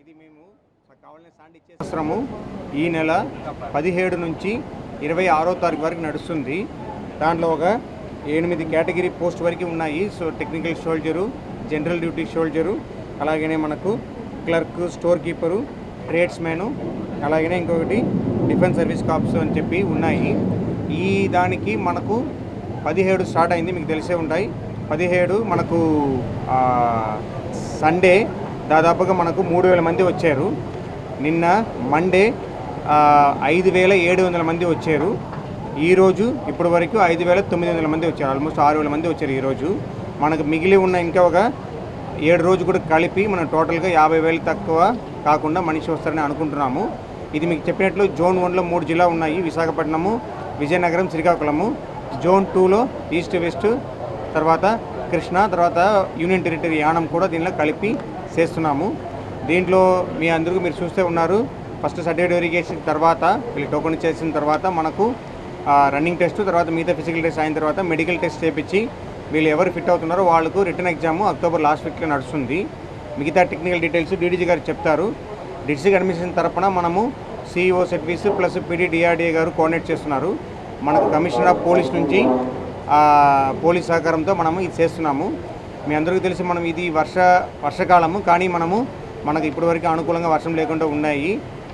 ఇది మేము కావాలని సాండ్ ఇచ్చే ఈ నెల పదిహేడు నుంచి ఇరవై ఆరో తారీఖు వరకు నడుస్తుంది. దాంట్లో ఒక ఎనిమిది కేటగిరీ పోస్ట్ వరకు ఉన్నాయి. So technical soldier general duty soldier అలాగనే మనకు క్లర్క్ స్టోర్ కీపరు ట్రేడ్స్మెను అలాగనే ఇంకొకటి డిఫెన్స్ సర్వీస్ కాప్స్ అని చెప్పి ఉన్నాయి. ఈ దానికి మనకు పదిహేడు స్టార్ట్ అయింది. మీకు తెలిసే ఉంటాయి. పదిహేడు మనకు సండే దాదాపుగా మనకు మూడు వేల మంది వచ్చారు. నిన్న మండే ఐదు వేల ఏడు వందల మంది వచ్చారు. ఈరోజు ఇప్పటి వరకు ఐదు వేల తొమ్మిది వందల మంది వచ్చారు. ఆల్మోస్ట్ ఆరు వేల మంది వచ్చారు ఈరోజు. మనకు మిగిలి ఉన్న ఇంకా ఒక ఏడు రోజు కూడా కలిపి మనం టోటల్గా యాభై వేలు తక్కువ కాకుండా మనిషి వస్తారని అనుకుంటున్నాము. ఇది మీకు చెప్పినట్లు జోన్ వన్లో మూడు జిల్లా ఉన్నాయి. విశాఖపట్నము విజయనగరం శ్రీకాకుళము. జోన్ టూలో ఈస్ట్ వెస్ట్ తర్వాత కృష్ణ తర్వాత యూనియన్ టెరిటరీ యానం కూడా దీనిలో కలిపి చేస్తున్నాము. దీంట్లో మీ అందరికీ మీరు చూస్తే ఉన్నారు ఫస్ట్ సర్టిఫికేట్ వెరిఫికేషన్ తర్వాత వీళ్ళు టోకెన్ చేసిన తర్వాత మనకు రన్నింగ్ టెస్ట్ తర్వాత మిగతా ఫిజికల్ టెస్ట్ అయిన తర్వాత మెడికల్ టెస్ట్ చేపించి వీళ్ళు ఎవరు ఫిట్ అవుతున్నారో వాళ్ళకు రిటర్న్ ఎగ్జామ్ అక్టోబర్ లాస్ట్ వీక్లో నడుస్తుంది. మిగతా టెక్నికల్ డీటెయిల్స్ డీడీజీ గారు చెప్తారు. డిస్ట్రిక్ట్ అడ్మినిస్ట్రేషన్ తరపున మనము CEO service plus PD DRDA గారు కోఆర్డినేట్ చేస్తున్నారు. మనకు కమిషనర్ ఆఫ్ పోలీస్ నుంచి పోలీస్ సహకారంతో మనము ఇది చేస్తున్నాము. మీ అందరికీ తెలిసి మనం ఇది వర్ష వర్షకాలము కానీ మనము మనకు ఇప్పటివరకు అనుకూలంగా వర్షం లేకుండా ఉన్నాయి.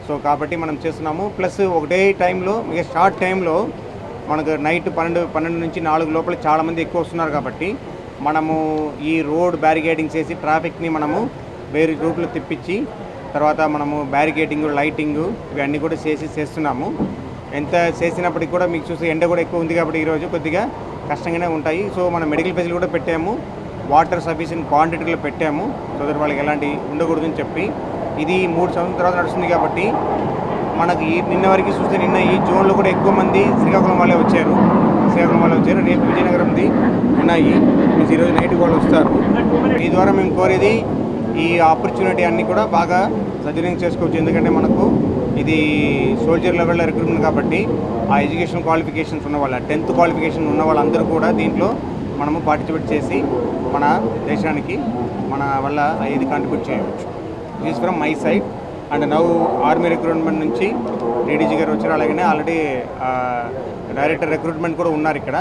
సో కాబట్టి మనం చేస్తున్నాము. ప్లస్ ఒకటే టైంలో ఇక షార్ట్ టైంలో మనకు నైట్ పన్నెండు పన్నెండు నుంచి నాలుగు లోపల చాలామంది ఎక్కువ వస్తున్నారు కాబట్టి మనము ఈ రోడ్ బ్యారికేడింగ్ చేసి ట్రాఫిక్ని మనము వేరే రూట్లో తిప్పించి తర్వాత మనము బ్యారికేడింగ్ లైటింగ్ ఇవన్నీ కూడా చేసి చేస్తున్నాము. ఎంత చేసినప్పటికి కూడా మీకు చూస్తే ఎండ కూడా ఎక్కువ ఉంది కాబట్టి ఈరోజు కొద్దిగా కష్టంగానే ఉంటాయి. సో మనం మెడికల్ ఫెసిలిటీ కూడా పెట్టాము. వాటర్ సఫిషియెంట్ క్వాంటిటీలో పెట్టాము. సో దట్ వాళ్ళకి ఎలాంటి ఉండకూడదని చెప్పి. ఇది మూడు సంవత్సరాల తర్వాత నడుస్తుంది కాబట్టి మనకి ఈ నిన్న వరకు చూస్తే నిన్న ఈ జోన్లో కూడా ఎక్కువ మంది శ్రీకాకుళం వాళ్ళే వచ్చారు. శ్రీకాకుళం వాళ్ళు వచ్చారు. రేపు విజయనగరంది ఉన్నాయి. ఈరోజు నైట్ వాళ్ళు వస్తారు. ఈ ద్వారా మేము కోరేది ఈ ఆపర్చునిటీ అన్నీ కూడా బాగా సద్వినియోగం చేసుకోవచ్చు. ఎందుకంటే మనకు ఇది సోల్జర్ లెవెల్లో రిక్రూట్మెంట్ కాబట్టి ఆ ఎడ్యుకేషన్ క్వాలిఫికేషన్స్ ఉన్న వాళ్ళ టెన్త్ క్వాలిఫికేషన్ ఉన్న వాళ్ళందరూ కూడా దీంట్లో మనము పార్టిసిపేట్ చేసి మన దేశానికి మన వల్ల ఇది కాంట్రిబ్యూట్ చేయవచ్చు. This from my side and now army recruitment నుంచి డీడీజీ గారు వచ్చారు. అలాగనే ఆల్రెడీ డైరెక్టర్ రిక్రూట్మెంట్ కూడా ఉన్నారు ఇక్కడ.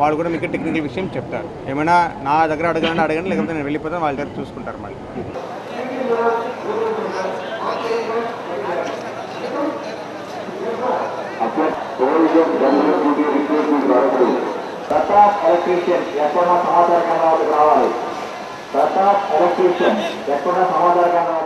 వాళ్ళు కూడా మీకు టెక్నికల్ విషయం చెప్తారు. ఏమైనా నా దగ్గర అడగాలని అడగండి లేకపోతే నేను వెళ్ళిపోతాను వాళ్ళ దగ్గర చూసుకుంటారు మళ్ళీ. ప్రతాప్ ఎలక్ట్రీషియన్ ఎక్కడ సమాచార కేంద్రం వద్దకు ప్రతాప్ ఎలక్ట్రీషియన్ ఎక్కడ సమాచార కేంద్రం